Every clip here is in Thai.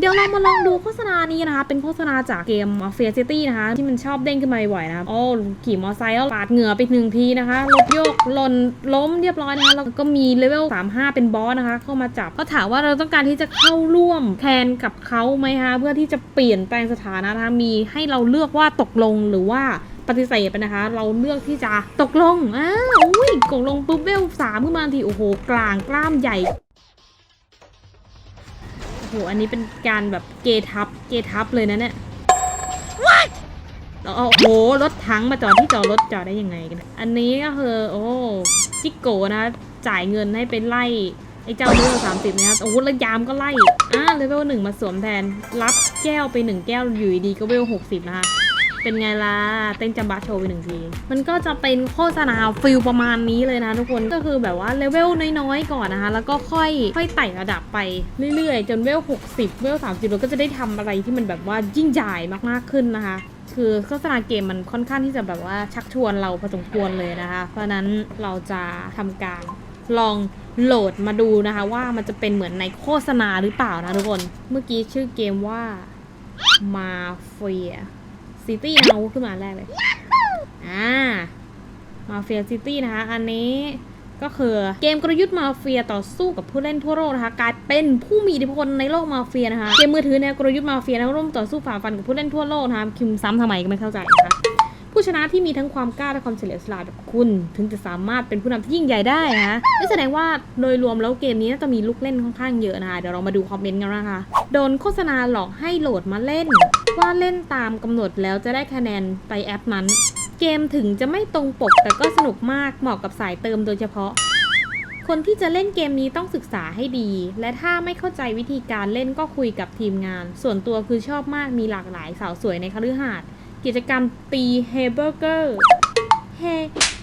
เดี๋ยวเรามาลองดูโฆษณานี้นะคะ เป็นโฆษณาจากเกม Mafia City นะคะ ที่มันชอบเด้งขึ้นมาบ่อยนะโอ้ขี่มอเตอร์ไซค์แล้วปาดเหงื่อไปหนึ่งทีนะคะรถโยกหล่นล้มเรียบร้อยนะคะแล้วก็มีเลเวล 35 เป็นบอสนะคะ เข้ามาจับก็ถามว่าเราต้องการที่จะเข้าร่วมแทนกับเขาไหมคะเพื่อที่จะเปลี่ยนแปลงสถานะนะคะมีให้เราเลือกว่าตกลงหรือว่าปฏิเสธไปนะคะ เราเลือกที่จะตกลงอ้าวอุ้ยตกลงปุ๊บเวลสามขึ้นมาทันทีโอ้โหกลางกล้ามใหญ่ หอันนี้เป็นการแบบเกทับเกทับเลยนะเนี่ยแล้วเอาโอ้โหรถถังมาจอดที่จอดรถจอดได้ยังไงกันเนี่ยอันนี้ก็คือโอ้จิกโกนะ จ่ายเงินให้ไปไล่ไอ้เจ้าเลเวลสามสิบนะครับโอ้โหแล้วยามก็ไล่อ่าเลเวลหนึ่งมาสวมแทน รับแก้วไปหนึ่งแก้วอยู่ดีๆก็เวลหกสิบนะคะ เป็นไงล่ะ เต้นจัมบะโชว์ไปหนึ่งที มันก็จะเป็นโฆษณาฟิลประมาณนี้เลยนะทุกคนก็คือแบบว่าเลเวลน้อยๆ ก่อนนะคะ แล้วก็ค่อยค่อยไต่ระดับไปเรื่อยๆ จนเวล 60 เวล 30 เราก็จะได้ทำอะไรที่มันแบบว่ายิ่งใหญ่มากๆขึ้นนะคะคือโฆษณาเกมมันค่อนข้างที่จะแบบว่าชักชวนเราพอสมควรเลยนะคะ เพราะนั้นเราจะทำการลองโหลดมาดูนะคะ ว่ามันจะเป็นเหมือนในโฆษณาหรือเปล่านะทุกคน เมื่อกี้ชื่อเกมว่า Mafia City นะเอาขึ้นมาแรกเลยอ่ามาเฟียซิตี้นะคะ อันนี้ก็คือเกมกลยุทธ์มาเฟียต่อสู้กับผู้เล่นทั่วโลกนะคะกลายเป็นผู้มีอิทธิพลในโลกมาเฟียนะคะเกมมือถือแนวกลยุทธ์มาเฟียนะร่วมต่อสู้ฝ่าฟันกับผู้เล่นทั่วโลกนะคะคิมซ้ำทำไมก็ไม่เข้าใจนะคะผู้ชนะที่มีทั้งความกล้าและความเฉลียวฉลาดแบบคุณ ถึงจะสามารถเป็นผู้นำที่ยิ่งใหญ่ได้นะคะนั่แสดงว่าโดยรวมแล้วเกมนี้น่าจะมีลูกเล่นค่อนข้างเยอะนะคะเดี๋ยวเรามาดูคอมเมนต์กันนะคะโดนโฆษณาหลอกให้โหลดมาเล่น ว่าเล่นตามกำหนดแล้วจะได้คะแนนไปแอปนั้น เกมถึงจะไม่ตรงปกแต่ก็สนุกมากเหมาะกับสายเติมโดยเฉพาะ คนที่จะเล่นเกมนี้ต้องศึกษาให้ดี และถ้าไม่เข้าใจวิธีการเล่นก็คุยกับทีมงาน ส่วนตัวคือชอบมากมีหลากหลายสาวสวยในคฤหาสน์กิจกรรมตีเฮเบอร์เกอร์เฮ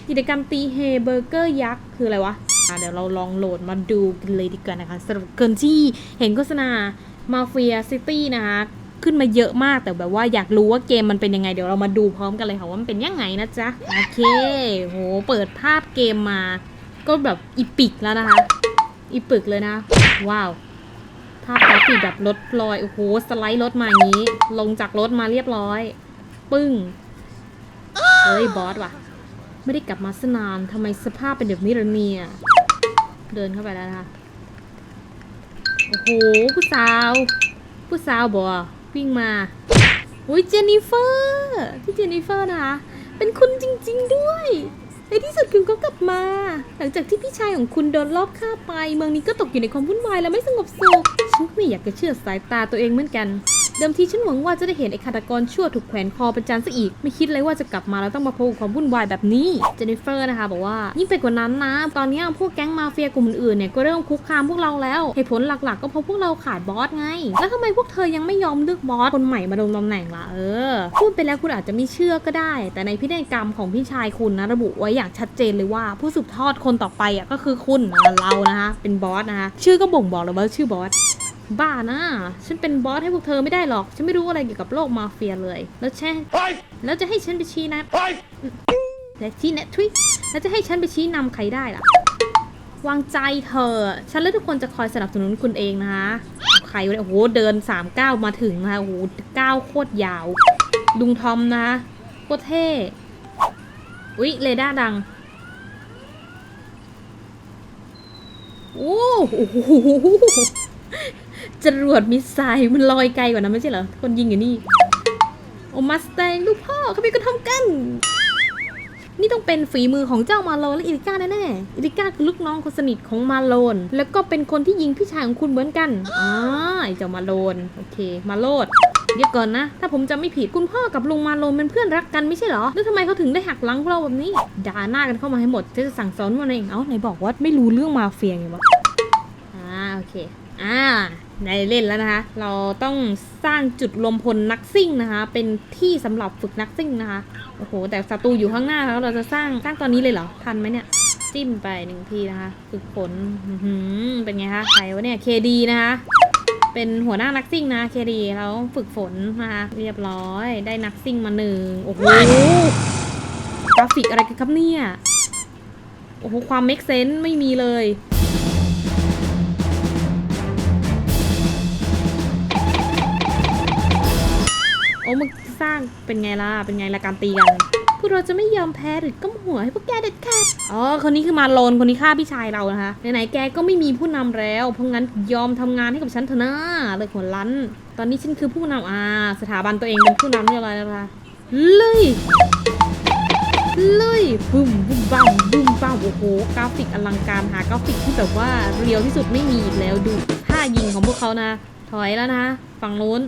กิจกรรมตีเฮเบอร์เกอร์ยักษ์คืออะไรวะอะเดี๋ยวเราลองโหลดมาดูกันเลยดีกว่านะคะสำหรับคนที่เห็นโฆษณา Mafia City นะคะ ขึ้นมาเยอะมาก แต่แบบว่าอยากรู้ว่าเกมมันเป็นยังไง เดี๋ยวเรามาดูพร้อมกันเลยค่ะว่ามันเป็นยังไงนะจ๊ะ โอเค โห เปิดภาพเกมมา ก็แบบอีปิกแล้วนะคะ อีปึกเลยนะ ว้าว ภาพกราฟิกแบบรถลอย โอ้โห สไลด์รถมาอย่างนี้ ลงจากรถมาเรียบร้อย ปึ้ง เฮ้ย บอสว่ะ ไม่ได้กลับมาสนานทำไมสภาพเป็นแบบนี้ล่ะเนี่ย เดินเข้าไปแล้วนะคะโอ้โห ผู้สาว ผู้สาวบอก วิ่งมา อุ้ยเจนนิเฟอร์พี่เจนนิเฟอร์นะคะ เป็นคุณจริง ๆ ด้วย ในที่สุดคุณก็กลับมา หลังจากที่พี่ชายของคุณโดนลอบฆ่าไป เมืองนี้ก็ตกอยู่ในความวุ่นวายและไม่สงบสุขฉันก็ไม่อยากจะเชื่อสายตาตัวเองเหมือนกัน เดิมทีฉันหวังว่าจะได้เห็นไอ้ฆาตกรชั่วถูกแขวนคอเป็นจานซะอีก ไม่คิดเลยว่าจะกลับมาแล้วต้องมาพบกับความวุ่นวายแบบนี้ เจนนิเฟอร์นะคะบอกว่า ยิ่งไปกว่านั้นนะ ตอนนี้พวกแก๊งมาเฟียกลุ่มอื่นๆเนี่ยก็เริ่มคุกคามพวกเราแล้วเหตุผลหลักๆ ก็เพราะพวกเราขาดบอสไง แล้วทำไมพวกเธอยังไม่ยอมเลือกบอสคนใหม่มาดงตำแหน่งล่ะเออ พูดไปแล้วคุณอาจจะไม่เชื่อก็ได้ แต่ในพินัยกรรมของพี่ชายคุณนะระบุไว้อย่างชัดเจนเลยว่า ผู้สืบทอดคนต่อไปอะก็คือคุณเรานะคะเป็นบอสนะคะชื่อก็บ่งบอกเลยว่าชื่อบอส บ้านะ ฉันเป็นบอสให้พวกเธอไม่ได้หรอก ฉันไม่รู้อะไรเกี่ยวกับโลกมาเฟียเลย แล้วแช่แล้วจะให้ฉันไปชี้นะและชี้แนะทวิแล้วจะให้ฉันไปชี้นำใครได้ล่ะ วางใจเธอ ฉันและทุกคนจะคอยสนับสนุนคุณเองนะคะใครวะเนี่ยโอ้โห เดิน3ามก้าวมาถึงนะคะโอ้โหก้าวโคตรยาว ลุงทอมนะโคตรเท่ อุ๊ย เรดาร์ดังโอ้โห จรวดมิสไซล์มันลอยไกลกว่านั้นไม่ใช่เหรอ คนยิงอยู่นี่ โอ้มัสแตงลูกพ่อเขาเป็นคนทำกัน นี่ต้องเป็นฝีมือของเจ้ามาโลนและอิริก้าแน่ๆ อิริก้าคือลูกน้องคนสนิทของมาโลน แล้วก็เป็นคนที่ยิงพี่ชายของคุณเหมือนกันอ่าไอเจ้ามาโลน โอเค มาโลดเดี๋ยวก่อนนะ ถ้าผมจำไม่ผิดคุณพ่อกับลุงมาโลนเป็นเพื่อนรักกันไม่ใช่เหรอ แล้วทำไมเขาถึงได้หักหลังพวกเราแบบนี้ ด่าหน้ากันเข้ามาให้หมดจะสั่งสอนมันเอง เอ้าไหนบอกว่าไม่รู้เรื่องมาเฟียไงวะ อ่าโอเค อ่าได้เล่นแล้วนะคะ เราต้องสร้างจุดรวมพลนักซิ่งนะคะ เป็นที่สำหรับฝึกนักซิ่งนะคะ โอ้โห แต่ศัตรูอยู่ข้างหน้าแล้วเราจะสร้างสร้างตอนนี้เลยเหรอ ทันไหมเนี่ย จิ้มไปหนึ่งทีนะคะ ฝึกฝนอื้อหือเป็นไงคะ ใครวะเนี่ย เคดีนะคะ เป็นหัวหน้านักซิ่งนะ เคดีแล้วฝึกฝนนะคะ เรียบร้อย ได้นักซิ่งมาหนึ่งโอ้โห กราฟิกอะไรกันครับเนี่ย โอ้โห ความเมคเซนส์ไม่มีเลย มาสร้างเป็นไงล่ะ เป็นไงล่ะการตีกันพวกเราจะไม่ยอมแพ้หรือก้มหัวให้พวกแกเด็ดขาด อ๋อ คนนี้คือมาโลน คนนี้ฆ่าพี่ชายเรานะคะ ไหนๆ แกก็ไม่มีผู้นำแล้ว เพราะงั้นยอมทำงานให้กับฉันเถอะนะเลยหัวลัน ตอนนี้ฉันคือผู้นำอ่า สถาบันตัวเองเป็นผู้นำเรียบร้อยแล้วนะคะเลยเลยบึ้มบึ้มบ้ามบึ้มบ้ามโอ้โห กราฟิกอลังการหากราฟิกที่แบบว่าเรียวที่สุดไม่มีอีกแล้วดูท่ายิงของพวกเขานะ ถอยแล้วนะ ฝั่งโน้น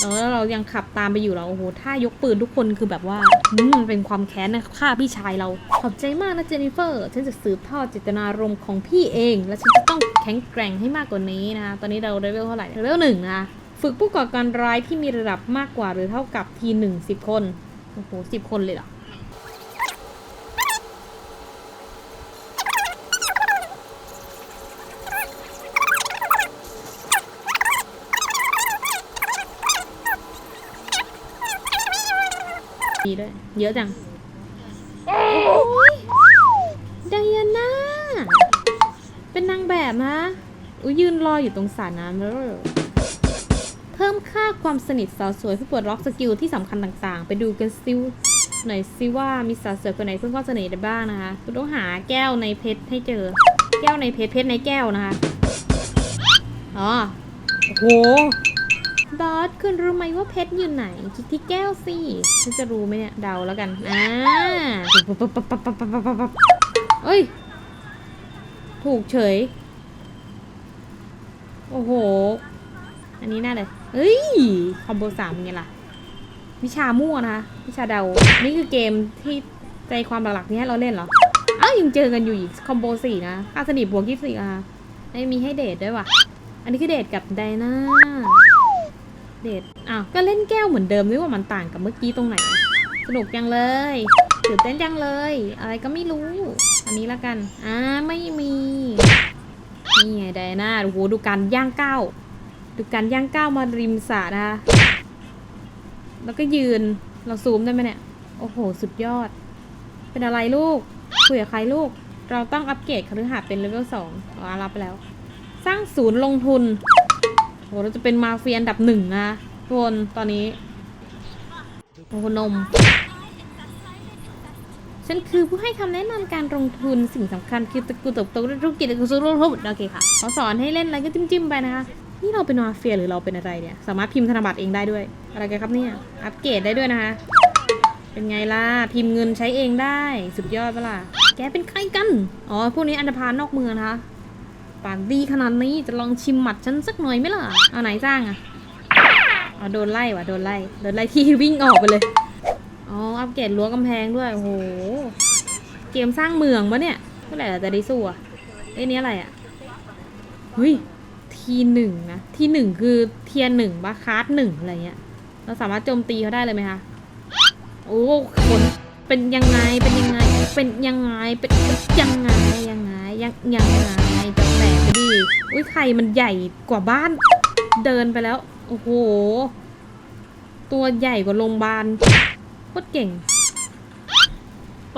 แล้วเรายังขับตามไปอยู่เราโอ้โหถ้ายกปืนทุกคนคือแบบว่ามมันเป็นความแค้นนะฆ่าพี่ชายเราขอบใจมากนะเจนนิเฟอร์ฉันจะสืบทอดเจตนารมณ์ของพี่เอง และฉันจะต้องแข็งแกร่งให้มากกว่านี้นะคะตอนนี้เราเลเวลเท่าไหร่เลเวลหนึ่งนะคะฝึกผู้ก่อการร้ายที่มีระดับมากกว่าหรือเท่ากับทีหนึ่งสิบคนโอ้โหสิบคนเลยเหรอ ดีด้วย เยอะจังโอ้ยไดอาน่า เป็นนางแบบนะอุยยืนรออยู่ตรงสระน้ำแล้ว เพิ่มค่าความสนิทสาวสวยผู้ปลดล็อกสกิลที่สำคัญต่างๆ ไปดูกันซิวหน่อยซิว่ามีสาวสวยคนไหนเพิ่มความสนิทได้บ้างนะคะ คุณต้องหาแก้วในเพชรให้เจอ แก้วในเพชรเพชรในแก้วนะคะ อ๋อ โอ้โห บอสคุณรู้ไหมว่าเพชรอยู่ไหน คิดที่แก้วสิฉันจะรู้ไหมเนี่ยเดาแล้วกันอ่าเอ้ย ถูกเฉย โอ้โห อันนี้น่าเลยเฮ้ย คอมโบสามไงล่ะ วิชามั่วนะคะวิชาเดา นี่คือเกมที่ใจความหลักๆนี้ให้เราเล่นเหรอ อ้าวยังเจอกันอยู่อีกคอมโบสี่นะค่าสนิทบวกยี่สิบอะไม่มีให้เดทด้วยวะอันนี้คือเดทกับไดนา เดทอ้าว ก็เล่นแก้วเหมือนเดิมด้วยว่ามันต่างกับเมื่อกี้ตรงไหน สนุกจังเลยตื่นเต้นจังเลย อะไรก็ไม่รู้ อันนี้ละกัน อ่า ไม่มี นี่ไงไดนาโอ้โห ดูการย่างก้าว ดูการย่างก้าวมาริมสระนะคะแล้วก็ยืน เราซูมได้ไหมเนี่ย โอ้โห สุดยอด เป็นอะไรลูก คุยกับใครลูก เราต้องอัปเกรดคฤหาสน์เป็นเลเวลสองอ๋อรับไปแล้ว สร้างศูนย์ลงทุน โหเราจะเป็นมาเฟียอันดับหนึ่งนะทุกคนตอนนี้โอ้โหนม ฉันคือผู้ให้คำแนะนำการลงทุนสิ่งสำคัญคือตระกูลตบโตธุรกิจและการสู้รบโอเคค่ะเขาสอนให้เล่นอะไรก็จิ้มๆไปนะคะนี่เราเป็นมาเฟียหรือเราเป็นอะไรเนี่ย สามารถพิมพ์ธนบัตรเองได้ด้วย อะไรกันครับเนี่ยอัปเกรดได้ด้วยนะคะ เป็นไงล่ะพิมพ์เงินใช้เองได้ สุดยอดเปล่ะแกเป็นใครกัน อ๋อพวกนี้อันธพานอกเมืองนะคะ ปากดีขนาดนี้จะลองชิมหมัดฉันสักหน่อยไหมล่ะ เอาไหนจ้างอะเอ๋อโดนไล่ว่ะโดนไล่โดนไล่ที่วิ่งออกไปเลย อ๋ออัปเกรดรั้วกำแพงด้วย โอ้โห เกมสร้างเมืองปะเนี่ยเมื่อไหร่เราจะได้สู้อะเอ้นี่อะไรอะเฮ้ยทีหนึ่งนะ ทีหนึ่งคือเทียหนึ่งปะคาร์ดหนึ่งอะไรเงี้ย เราสามารถโจมตีเขาได้เลยไหมคะ โอ้คนเป็นยังไงเป็นยังไง เป็นยังไงเป็นยังไงยังไงยังยังไง ดิอุ้ยไข่มันใหญ่กว่าบ้าน เดินไปแล้ว โอ้โห ตัวใหญ่กว่าโรงพยาบาลโคตรเก่ง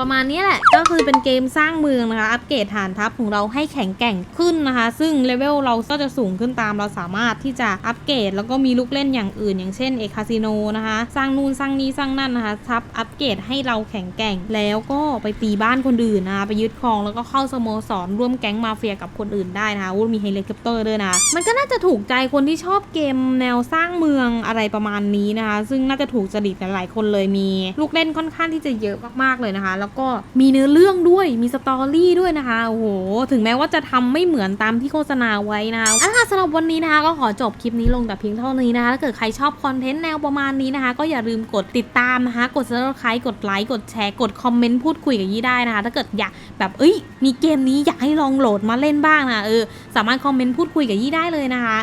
ประมาณนี้แหละ ก็คือเป็นเกมสร้างเมืองนะคะ อัปเกรดฐานทัพของเราให้แข็งแกร่งขึ้นนะคะ ซึ่งเลเวลเราก็จะสูงขึ้นตามเราสามารถที่จะอัปเกรดแล้วก็มีลูกเล่นอย่างอื่น อย่างเช่นเอคาสิโนนะคะ สร้างนู่นสร้างนี้สร้างนั่นนะคะทับอัปเกรดให้เราแข็งแกร่ง แล้วก็ไปตีบ้านคนอื่นนะคะไปยึดครองแล้วก็เข้าสโมสรร่วมแก๊งมาเฟียกับคนอื่นได้นะคะมีเฮลิคอปเตอร์ด้วยนะ มันก็น่าจะถูกใจคนที่ชอบเกมแนวสร้างเมืองอะไรประมาณนี้นะคะ ซึ่งน่าจะถูกจริตหลายๆคนเลยมี ลูกเล่นค่อนข้างที่จะเยอะมากๆเลยนะคะแล้วก็มีเนื้อเรื่องด้วยมีสตอรี่ด้วยนะคะโอ้โหถึงแม้ว่าจะทำไม่เหมือนตามที่โฆษณาไว้นะคะอะสำหรับวันนี้นะคะ ก็ขอจบคลิปนี้ลงแต่เพียงเท่านี้นะคะถ้าเกิดใครชอบคอนเทนต์แนวประมาณนี้นะคะ ก็อย่าลืมกดติดตามนะคะ กด subscribe กดไลค์กดแชร์กดคอมเมนต์พูดคุยกับยี่ได้นะคะ ถ้าเกิดอยากแบบเอ้ย มีเกมนี้อยากให้ลองโหลดมาเล่นบ้างนะเออสามารถคอมเมนต์พูดคุยกับยี่ได้เลยนะคะ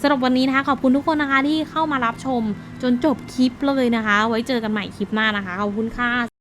สำหรับวันนี้นะคะขอบคุณทุกคนนะคะที่เข้ามารับชมจนจบคลิปเลยนะคะ ไว้เจอกันใหม่คลิปหน้านะคะขอบคุณค่ะ